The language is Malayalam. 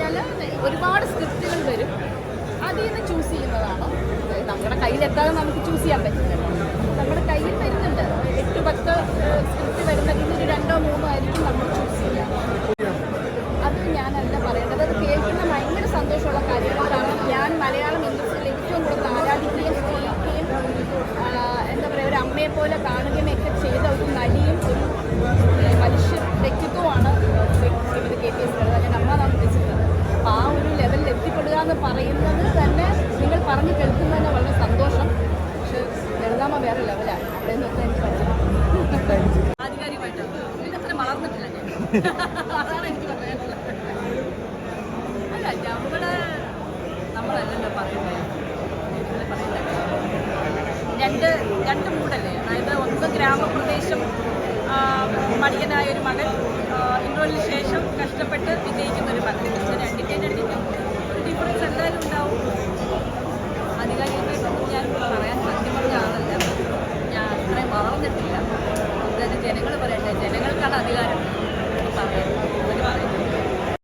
കഴിഞ്ഞാൽ ഒരുപാട് സ്ക്രിപ്റ്റുകൾ വരും. അതിൽ നിന്ന് ചൂസ് ചെയ്യുന്നതാണ്? നമ്മുടെ കയ്യിലെത്താതെ നമുക്ക് ചൂസ് ചെയ്യാൻ പറ്റില്ലല്ലോ നമ്മുടെ കയ്യിൽ വരുന്നുണ്ട്. എട്ട് പത്ത് സ്ക്രിപ്റ്റ് വരുന്നതിൽ ഒരു രണ്ടോ മൂന്നോ ആയിരിക്കും നമ്മൾ ചൂസ് ചെയ്യുക. അത് ഞാനല്ല പറയേണ്ടത്. അത് കേൾക്കുന്ന ഭയങ്കര സന്തോഷമുള്ള കാര്യമാണ്. കാരണം ഞാൻ മലയാളം ഇംഗ്ലീഷിൽ ഏറ്റവും കൂടുതൽ ആരാധിക്കുകയും സ്നേഹിക്കുകയും എന്താ പറയുക ഒരു അമ്മയെ പോലെ എന്ന് പറയുന്നത് തന്നെ നിങ്ങൾ പറഞ്ഞു കേൾക്കുന്നതിന് വളരെ സന്തോഷം. പക്ഷെ ലളിതാമ്മ വേറെ ലെവലാണ് അല്ല പറയുന്നത് രണ്ട് രണ്ട് മൂടല്ലേ? അതായത് ഒന്ന് ഗ്രാമപ്രദേശം മടിയനായ ഒരു മകൻ ഇൻട്രോലിന് ജനങ്ങൾ പറയട്ടെ? ജനങ്ങൾക്കാണ് അധികാരം.